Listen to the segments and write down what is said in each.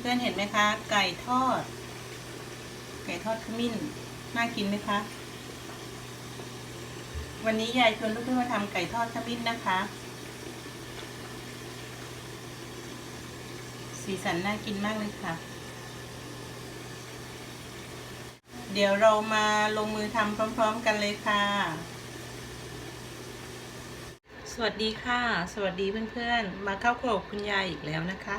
เพื่อนๆเห็นไหมคะ ไก่ทอด ไก่ทอดขมิ้น น่ากินไหมคะ วันนี้ยายชวนเพื่อนๆมาทำไก่ทอดขมิ้นนะคะ สีสันน่ากินมากเลยค่ะ เดี๋ยวเรามาลงมือทำพร้อม ๆ กันเลยค่ะ สวัสดีค่ะ สวัสดีเพื่อนๆ มาเข้าครัวกับคุณยายอีกแล้วนะคะ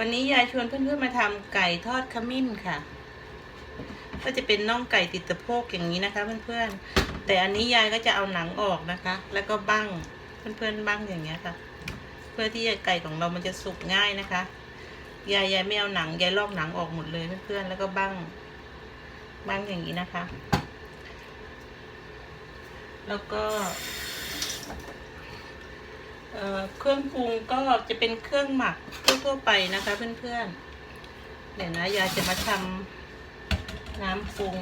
วันนี้ยายชวนเพื่อนๆมาทำไก่ทอดขมิ้นค่ะ ก็จะเป็นน่องไก่ติดตะโพกอย่างนี้นะคะ เพื่อนๆ แต่อันนี้ยายก็จะเอาหนังออกนะคะ แล้วก็บั้งเพื่อนๆบั้งอย่างเงี้ยค่ะ เพื่อที่ไก่ของเรามันจะสุกง่ายนะคะ ยายยายไม่เอาหนังยายลอกหนังออกหมดเลยเพื่อนๆ แล้วก็บั้งบั้งอย่างนี้นะคะ แล้วก็ เครื่องปรุงก็จะเป็นเครื่องหมักทั่วๆไปนะคะเพื่อนๆเดี๋ยวนะยายจะมาทำน้ำปรุง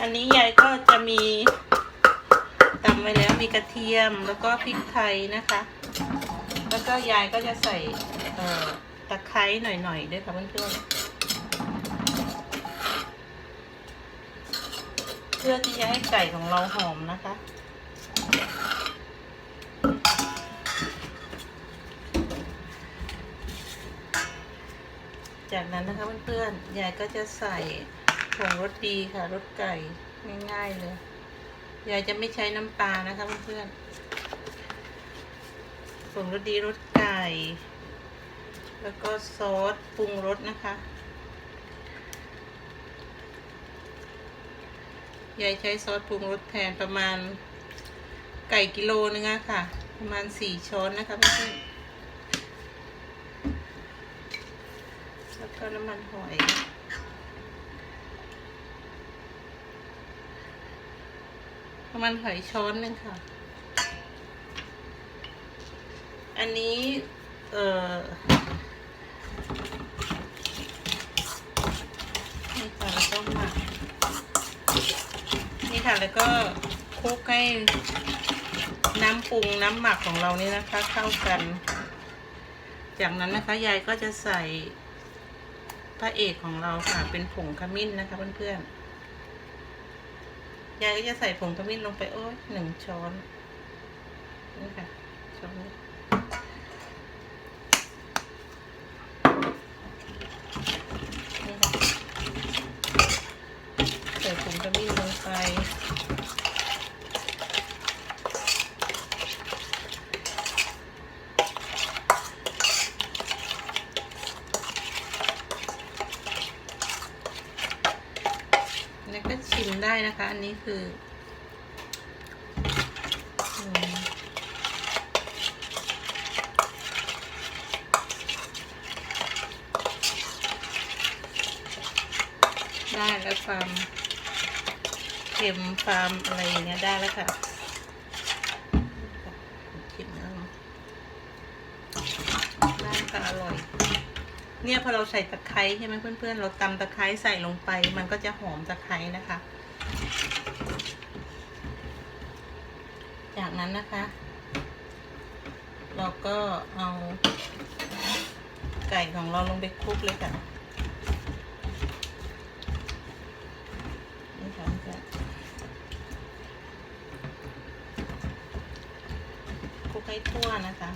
อันนี้ยายก็จะมีตำไว้แล้วมีกระเทียมแล้วก็พริกไทยนะคะ แล้วก็ยายก็จะใส่ตะไคร้หน่อยๆด้วยค่ะเพื่อนๆเพื่อที่จะให้ไก่ของเราหอมนะคะ จากนั้นนะคะเพื่อนๆยายก็จะใส่ผงรสดีค่ะรสไก่ง่ายๆเลยยายจะไม่ใช้น้ำปลานะคะเพื่อนๆผงรสดีรสไก่ แล้วก็ซอสปรุงรสนะคะยายใช้ซอสปรุงรสแทนประมาณไก่กิโลนึงอะค่ะ ประมาณสี่ช้อนนะคะเพื่อนๆ แล้ว ก็น้ำมันหอยน้ำมันหอยช้อนหนึ่งค่ะ อันนี้ เอ่อนี่ค่ะแล้วก็หมักนี่ค่ะแล้วก็คลุกให้น้ำปรุงน้ำหมักของเรานี่นะคะ เข้ากัน จากนั้นนะคะยายก็จะใส่ พระเอกของเราค่ะ เป็นผงขมิ้นนะคะเพื่อนๆยายก็จะใส่ผงขมิ้นลงไปโอ้ยหนึ่งช้อนนี่ค่ะช้อนนี้ค่ะ ใส่ผงขมิ้นลงไป แล้วก็ชิม ได้นะคะ อันนี้คือได้แล้วความเค็มความอะไรอย่างเงี้ยได้แล้วค่ะชิมแล้วได้ค่ะอร่อย เนี่ยพอเราใส่ตะไคร้ใช่ไหมเพื่อนๆ เราตำตะไคร้ใส่ลงไป มันก็จะหอมตะไคร้นะคะ จากนั้นนะคะ เราก็เอาไก่ของเราลงไปคลุกเลยค่ะนี่ค่ะคลุกให้ทั่วนะคะ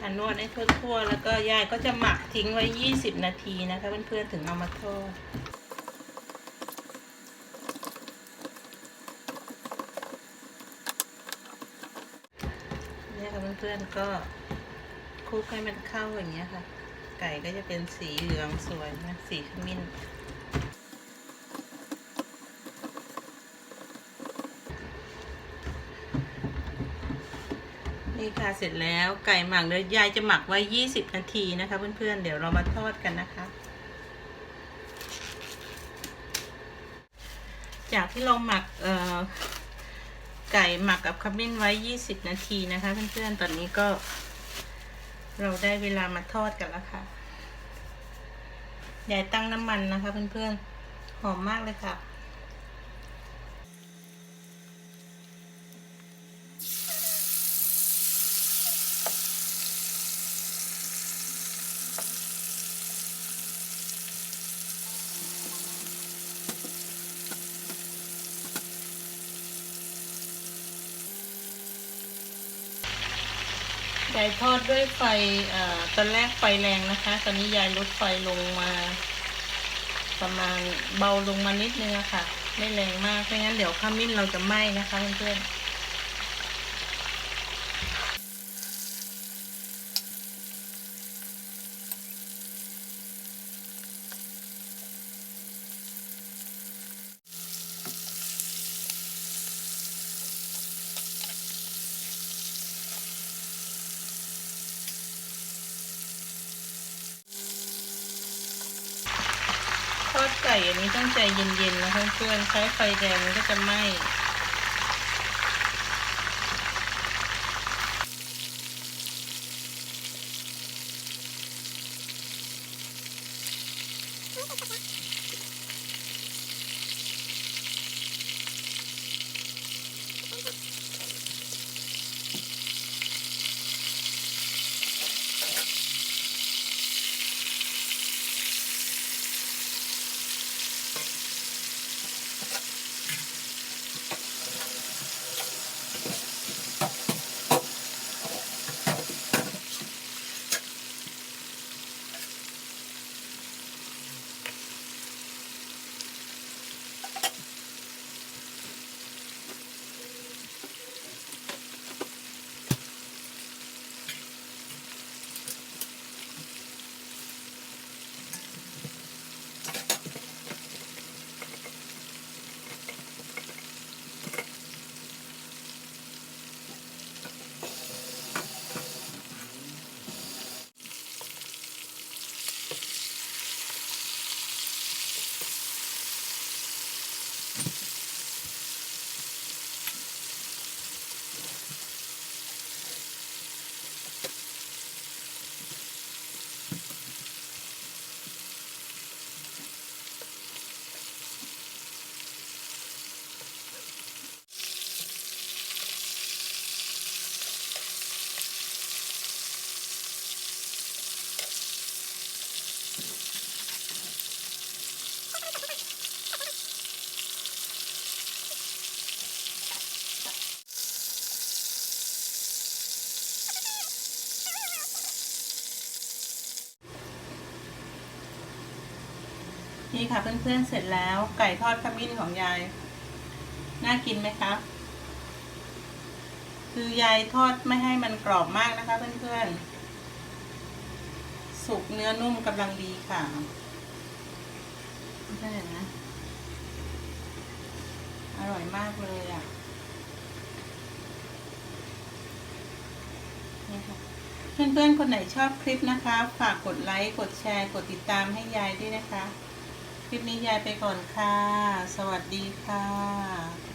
ค่ะนวดให้ทั่วๆแล้วก็ยายก็จะหมักทิ้งไว้ 20 นาทีนะคะเพื่อนๆถึงเอามาทอดเนี่ยค่ะเพื่อนๆก็คลุกให้มันเข้าอย่างเงี้ยค่ะ ไก่ก็จะเป็นสีเหลืองสวยนะสีขมิ้น ค่ะเสร็จแล้วไก่หมักเดี๋ยวยายจะหมักไว้ 20 นาทีนะคะ เพื่อนๆ เดี๋ยวเรามาทอดกันนะคะ จากที่เราหมักเอ่อไก่หมักกับขมิ้นไว้ 20 นาทีนะคะ เพื่อนๆ ตอนนี้ก็ เราได้เวลามาทอดกันแล้วค่ะยายตั้งน้ำมันนะคะ เพื่อนๆ หอมมากเลยค่ะ ยายทอดด้วยไฟอ่อตอนแรกไฟแรงนะคะ ตอนนี้ยายลดไฟลงมา ประมาณเบาลงมานิดนึงอะค่ะ ไม่แรงมากไม่งั้นเดี๋ยวข้ามิ้นเราจะไหม้นะคะเพื่อนๆท อดไก่อันนี้ต้องใจเย็นๆนะคะเพื่อนใช้ไฟแรงมันก็จะไหม้ ค่ะเพื่อนๆเสร็จแล้ว ไก่ทอดขมิ้นของยาย น่ากินไหมคะ คือยายทอดไม่ให้มันกรอบมากนะคะ เพื่อนๆ สุกเนื้อนุ่มกำลังดีค่ะไม่ใช่นะอร่อยมากเลยอะนี่ค่ะเพื่อนๆ คนไหนชอบคลิปนะคะ ฝากกดไลค์ กดแชร์ กดติดตามให้ยายด้วยนะคะ คลิปนี้ยายไปก่อนค่ะ สวัสดีค่ะ